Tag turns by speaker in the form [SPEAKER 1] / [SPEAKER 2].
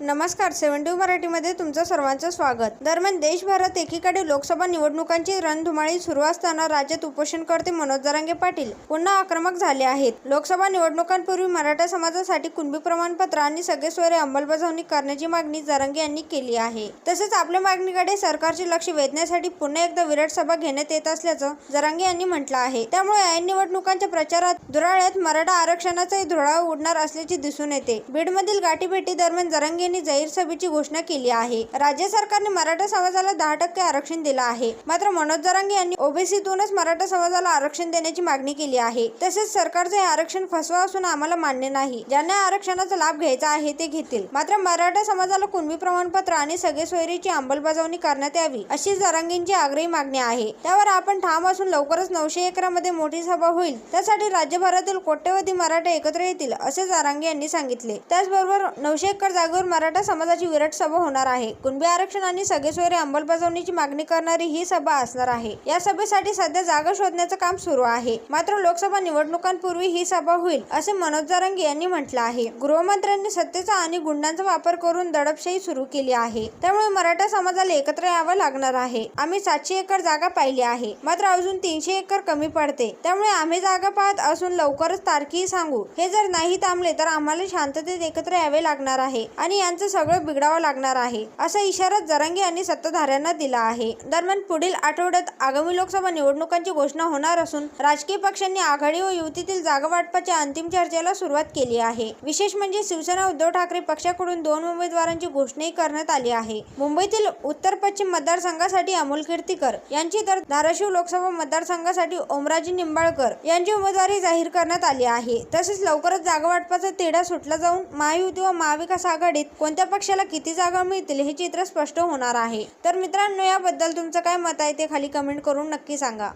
[SPEAKER 1] नमस्कार सेव्हन्टी मराठीमध्ये तुमचं सर्वांचं स्वागत. दरम्यान देशभरात एकीकडे लोकसभा निवडणुकांची रणधुमाळी सुरू असताना राज्यात उपोषणकर्ते मनोज जरांगे पाटील पुन्हा आक्रमक झाले आहेत. लोकसभा निवडणुकांपूर्वी मराठा समाजासाठी कुणबी प्रमाणपत्र आणि सगळे सोयरे अंमलबजावणी करण्याची मागणी जरांगे यांनी केली आहे. तसेच आपल्या मागणीकडे सरकारचे लक्ष वेधण्यासाठी पुन्हा एकदा विराट सभा घेण्यात येत असल्याचं जरांगे यांनी म्हटलं आहे. त्यामुळे ऐन निवडणुकांच्या प्रचारात दुराळ्यात मराठा आरक्षणाचाही धुळा उडणार असल्याचे दिसून येते. बीडमधील गाठीभेटी दरम्यान जरांगे यांनी जाहीर सभेची घोषणा केली आहे. राज्य सरकारने मराठा समाजाला दहा टक्के आरक्षण दिलं आहे. मात्र मनोज जरांगे यांनी ओबीसीतूनच मराठा समाजाला आरक्षण देण्याची मागणी केली आहे. तसेच सरकारचे हे आरक्षण फसवा असून आम्हाला मान्य नाही. ज्यांना आरक्षणाचा लाभ घ्यायचा आहे ते घेतील. मात्र मराठा समाजाला कुणबी प्रमाणपत्र आणि सगळे सोयरीची अंमलबजावणी करण्यात यावी अशी जरांगींची आग्रही मागणी आहे. त्यावर आपण ठाम असून लवकरच नऊशे एकरामध्ये मोठी सभा होईल. त्यासाठी राज्यभरातील कोट्यवधी मराठा एकत्र येतील असे जारांगे यांनी सांगितले. त्याचबरोबर नऊशे एकर जागेवर मराठा समाजाची विराट सभा होणार आहे. कुणबी आरक्षण आणि सगळे सोयरे अंमलबजावणीची मागणी करणारी ही सभा असणार आहे. या सभेसाठी सध्या जागा शोधण्याचं काम सुरू आहे. मात्र लोकसभा निवडणुकांपूर्वी ही सभा होईल असे मनोज जारंगे यांनी म्हटलं आहे. गृहमंत्र्यांनी सत्तेचा आणि गुंडांचा वापर करून दडपशाही सुरू केली आहे. त्यामुळे मराठा समाजाला एकत्र यावं लागणार आहे. आम्ही सातशे एकर जागा पाहिली आहे. मात्र अजून तीनशे एकर कमी पडते. त्यामुळे आम्ही जागा पाहत असून लवकरच तारखी सांगू. हे जर नाही थांबले तर आम्हाला शांततेत एकत्र यावे लागणार आहे. आणि यांचं सगळं बिघडावं लागणार आहे असा इशारा जरांगे यांनी सत्ताधाऱ्यांना दिला आहे. दरम्यान पुढील आठवड्यात आगामी लोकसभा निवडणुकांची घोषणा होणार असून राजकीय पक्षांनी आघाडी व युतीतील जागा वाटपाच्या अंतिम चर्चेला सुरुवात केली आहे. विशेष म्हणजे शिवसेना उद्धव ठाकरे पक्षाकडून दोन उमेदवारांची घोषणाही करण्यात आली आहे. मुंबईतील उत्तर पश्चिम मतदारसंघासाठी अमोल कीर्तीकर यांची तर धाराशिव लोकसभा मतदारसंघासाठी ओमराजी निंबाळकर यांची उमेदवारी जाहीर करण्यात आली आहे. तसेच लवकरच जागा वाटपाचा तिढा सुटला जाऊन महायुती व महाविकास आघाडीत कोणत्या पक्षाला किती जागा मिळतील हे चित्र स्पष्ट होणार आहे. तर मित्रांनो याबद्दल तुमचं काय मत आहे ते खाली कमेंट करून नक्की सांगा.